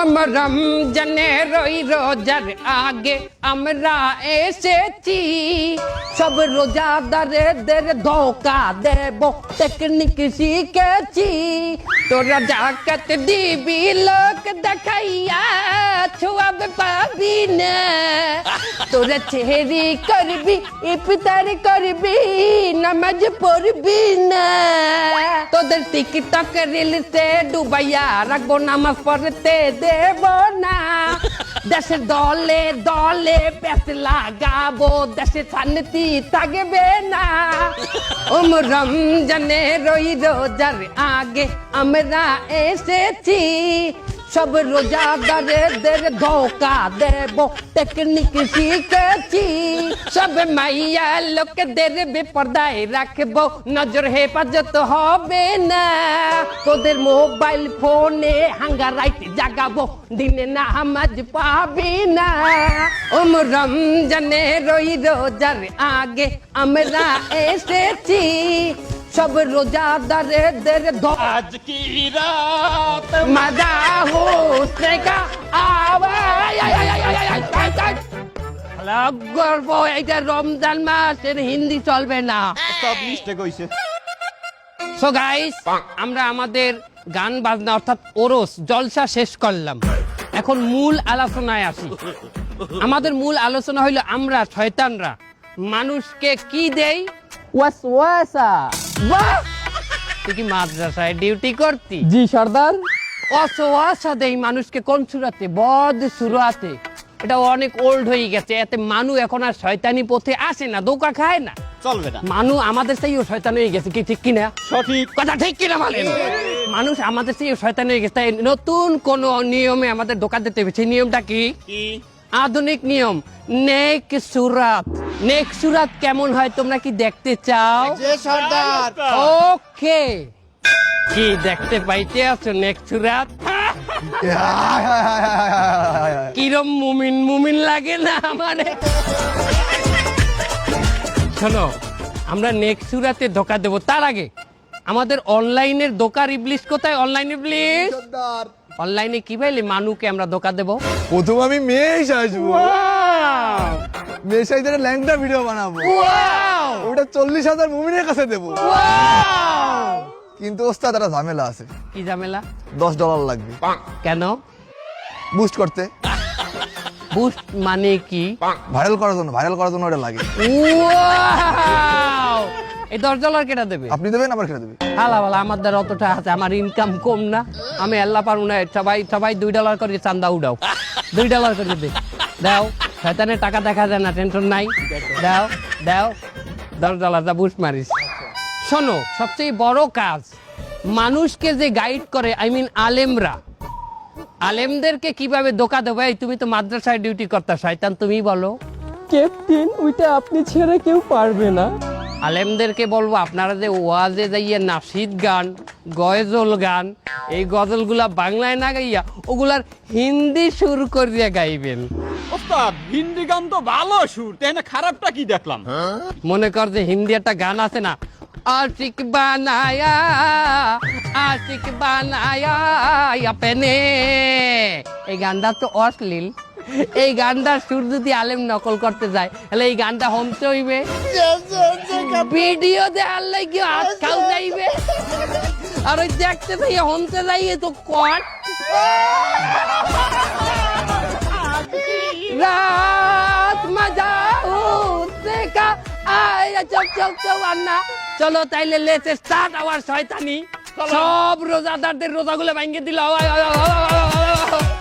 আমার রমজানের ওই রোজার আগে আমরা এসেছি। সব রোজাদারেদের ধোকা দেব টেকনিক শিখেছি। তোরা জাকাত দিবি, লোক দেখাইয়া, ছোয়াব পাবি না। তোরা চেহারি করবি ইফতার করবি নামাজ পড়বি না তোদের টিকটক রিলসে ডুবাইয়া রাখব নামাজ পড়তে দেব না দেশের দলে দলে পেস লাগাবো দেশে শান্তি থাকবে না ওম রমজানের ওই রোজার আগে আমরা এসেছি সব রোজাদারেদের ধোকা দেব। টেকনিক শিখেছি, সব মাইয়া লোকদের বেপর্দায় রাখব। নজর হেফাজত হবে না, তোদের মোবাইল ফোনে হাঙ্গা রাইট জাগাবো। দিনে নামাজ পাবি না, ওম রমজানের ওই রোজার আগে আমরা এসেছি। সব রোজাদারদের আজ কি রাত মজা হোসে কা গল্প এইটা রমজান মাসের হিন্দি চলবে না। সব মিস্টেক হইছে। সো গাইস আমরা আমাদের গান বাজনা অর্থাৎ ওরস জলসা শেষ করলাম। এখন মূল আলোচনায় আসি। আমাদের মূল আলোচনা হইল আমরা শয়তানরা। মানুষকে কি দেই? ওয়াসওয়াসা। বাহ! তুই কি মাদ্রাসায় ডিউটি করতি? জি সর্দার। অসোয়াশা দেই মানুষকে কোন সুরাতে? বদ সুরাতে। এটা অনেক ওল্ড হয়ে গেছে এতে মানু এখন আর শয়তানি পথে আসে না দোকা খায় না। চলবে না। মানু আমাদের সেই শয়তান হয়ে গেছে কি ঠিক কিনা? সঠিক। কথা ঠিক কিনা বলেন মানুষ আমাদের সেই শয়তান হয়ে গেছে তাই নতুন কোন নিয়মে আমাদের দোকান দিতে হবে। সেই নিয়মটা কি? কি? আধুনিক নিয়ম। নেক সুরাত। নেক সুরাত কেমন হয় তোমরা কি দেখতে চাও? সর্দার। ওকে। কি দেখতে পাইতে আছো নেক সুরাত? কিরম মুমিন? মুমিন লাগে না মানে শোনো আমরা নেক্সট সুরাতে ধোকা দেবো। তার আগে আমাদের অনলাইনের দোকান ইবলিশ কোথায়? অনলাইন ইবলিশ? অনলাইনে কি পাইলে মানুকে আমরা ধোকা দেবো। প্রথম আমি মেয়ে আসব মেয়ে সাইজের ল্যাংটা ভিডিও বানাবো। ওটা চল্লিশ হাজার মুমিনের কাছে দেবো! কিন্তু ওস্তাদ একটা ঝামেলা আছে। কি ঝামেলা? দশ ডলার লাগবে। কেন? বুস্ট করতে। বুস্ট মানে কি? ভাইরাল করার জন্য ভাইরাল করার জন্য ওটা লাগে! এই দশ ডলার কেটা দেবে? আপনি দেবেন আবার খেলে দেবে। হালা বালা আমার দ্বারা অতটা আছে আমার ইনকাম কম না। আমি আল্লাহ পারব না সবাই সবাই দুই ডলার করে চান্দা উঠাও দুই ডলার করে দে। দাও শয়তানের টাকা দেখা যায় না টেনশন নাই। দাও দাও দশ ডলার দা বুস মারিস। শোনো সবচেয়ে বড় কাজ মানুষকে যে গাইড করে আই মিন আলেমরা আলেমদেরকে কীভাবে দোকা দেবো? এই তুমি তো মাদ্রাসায় ডিউটি করতা শয়তান তুমি বলো। ক্যাপ্টেন ওইটা আপনি ছেড়ে কেউ পারবে না। আলেমদেরকে বলব আপনারা যে ওয়াজে যাইয়া নাসিদ গান গজল গান এই গজলগুলা বাংলায় না গাইয়া ওগুলার হিন্দি সুর করিয়া গাইবেন। ওস্তাদ হিন্দি গান তো ভালো সুর তাই না খারাপটা কি দেখলাম? মনে কর যে হিন্দি একটা গান আছে না আশিক বানায়া আশিক বানায়া আপনে। এই গানটা তো অশ্লীল। এই গানটার সুর যদি আলেম নকল করতে যায় তাহলে এই গানটা হমতে হইবে। ভিডিও দেখার লাগি হাত খাও যাইবে। আর ওই দেখতে থেকে হমতে যাই তো কট রাত মজা কা আয় চক চক চক আন্না। চলো তাইলে লেটে স্টার্ট আওয়ার শয়তানি। সব রোজাদারদের রোজাগুলো ভাঙ্গে দিল। আয়, আয়, আয়।